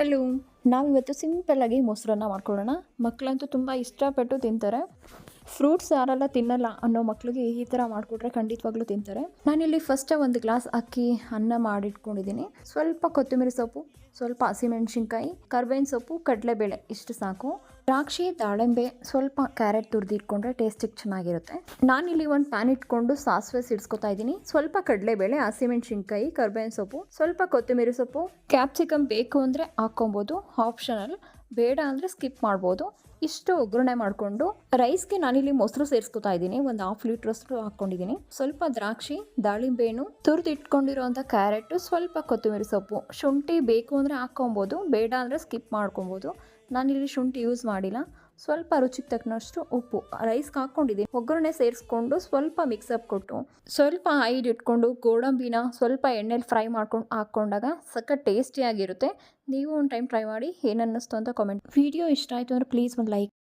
Hello, ನಾವಿವತ್ತು ಸಿಂಪಲ್ಲಾಗಿ ಮೊಸರನ್ನ ಮಾಡ್ಕೊಳ್ಳೋಣ. ಮಕ್ಕಳಂತೂ ತುಂಬ ಇಷ್ಟಪಟ್ಟು ತಿಂತಾರೆ. ಫ್ರೂಟ್ಸ್ ಯಾರೆಲ್ಲ ತಿನ್ನಲ್ಲ ಅನ್ನೋ ಮಕ್ಕಳಿಗೆ ಈ ಥರ ಮಾಡಿಕೊಟ್ರೆ ಖಂಡಿತವಾಗ್ಲೂ ತಿಂತಾರೆ. ನಾನಿಲ್ಲಿ ಫಸ್ಟೇ ಒಂದು ಗ್ಲಾಸ್ ಅಕ್ಕಿ, ಅನ್ನ ಮಾಡಿಟ್ಕೊಂಡಿದ್ದೀನಿ. ಸ್ವಲ್ಪ ಕೊತ್ತಂಬರಿ ಸೊಪ್ಪು ಸ್ವಲ್ಪ ಹಸಿಮೆಣಸಿನ್ಕಾಯಿ, ಕರ್ಬೇವಿನ ಸೊಪ್ಪು, ಕಡಲೆಬೇಳೆ, ಇಷ್ಟು ಸಾಕು. ದ್ರಾಕ್ಷಿ, ದಾಳಿಂಬೆ ಸ್ವಲ್ಪ ಕ್ಯಾರೆಟ್ ತುರಿದಿಟ್ಕೊಂಡ್ರೆ ಟೇಸ್ಟಿಗೆ ಚೆನ್ನಾಗಿರುತ್ತೆ. ನಾನಿಲ್ಲಿ ಒಂದು ಪ್ಯಾನ್ ಇಟ್ಕೊಂಡು ಸಾಸಿವೆ ಸಿಡ್ಸ್ಕೊತಾ ಇದ್ದೀನಿ. ಸ್ವಲ್ಪ ಕಡಲೆಬೇಳೆ, ಹಸಿಮೆಣಸಿನ್ಕಾಯಿ, ಕರ್ಬೇವಿನ ಸೊಪ್ಪು, ಸ್ವಲ್ಪ ಕೊತ್ತಂಬರಿ ಸೊಪ್ಪು. ಕ್ಯಾಪ್ಸಿಕಮ್ ಬೇಕು ಅಂದರೆ ಹಾಕ್ಕೊಬೋದು. ಆಪ್ಷನಲ್ ಬೇಡ ಅಂದರೆ ಸ್ಕಿಪ್ ಮಾಡ್ಬೋದು. ಇಷ್ಟು ಒಗ್ಗರಣೆ ಮಾಡಿಕೊಂಡು ರೈಸ್ಗೆ ನಾನಿಲ್ಲಿ ಮೊಸರು ಸೇರಿಸ್ಕೊತಾ ಇದ್ದೀನಿ. ಒಂದು ಹಾಫ್ ಲೀಟ್ರಷ್ಟು ಹಾಕ್ಕೊಂಡಿದ್ದೀನಿ. ಸ್ವಲ್ಪ ದ್ರಾಕ್ಷಿ ದಾಳಿಂಬೆಹಣ್ಣು ತುರಿದು ಇಟ್ಕೊಂಡಿರೋಂಥ ಕ್ಯಾರೆಟು ಸ್ವಲ್ಪ ಕೊತ್ತಂಬರಿ ಸೊಪ್ಪು. ಶುಂಠಿ ಬೇಕು ಅಂದರೆ ಹಾಕ್ಕೊಬೋದು. ಬೇಡ ಅಂದರೆ ಸ್ಕಿಪ್ ಮಾಡ್ಕೊಬೋದು. ನಾನಿಲ್ಲಿ ಶುಂಠಿ ಯೂಸ್ ಮಾಡಿಲ್ಲ. ಸ್ವಲ್ಪ ರುಚಿಗೆ ತಕ್ಕನಷ್ಟು ಉಪ್ಪು ರೈಸ್ಗೆ ಹಾಕ್ಕೊಂಡಿದ್ದೀನಿ. ಒಗ್ಗರಣೆ ಸೇರಿಸ್ಕೊಂಡು ಸ್ವಲ್ಪ ಮಿಕ್ಸಪ್ ಕೊಟ್ಟು, ಸ್ವಲ್ಪ ಹೈಡ್ ಇಟ್ಕೊಂಡು ಗೋಡಂಬಿನ ಸ್ವಲ್ಪ ಎಣ್ಣೆಲಿ ಫ್ರೈ ಮಾಡ್ಕೊಂಡು ಹಾಕ್ಕೊಂಡಾಗ ಸಖತ್ ಟೇಸ್ಟಿಯಾಗಿರುತ್ತೆ ನೀವು ಒಂದು ಟೈಮ್ ಟ್ರೈ ಮಾಡಿ ಏನನ್ನಿಸ್ತು ಅಂತ ಕಾಮೆಂಟ್ ವಿಡಿಯೋ ಇಷ್ಟ ಆಯಿತು ಅಂದರೆ ಪ್ಲೀಸ್ ಒಂದು ಲೈಕ್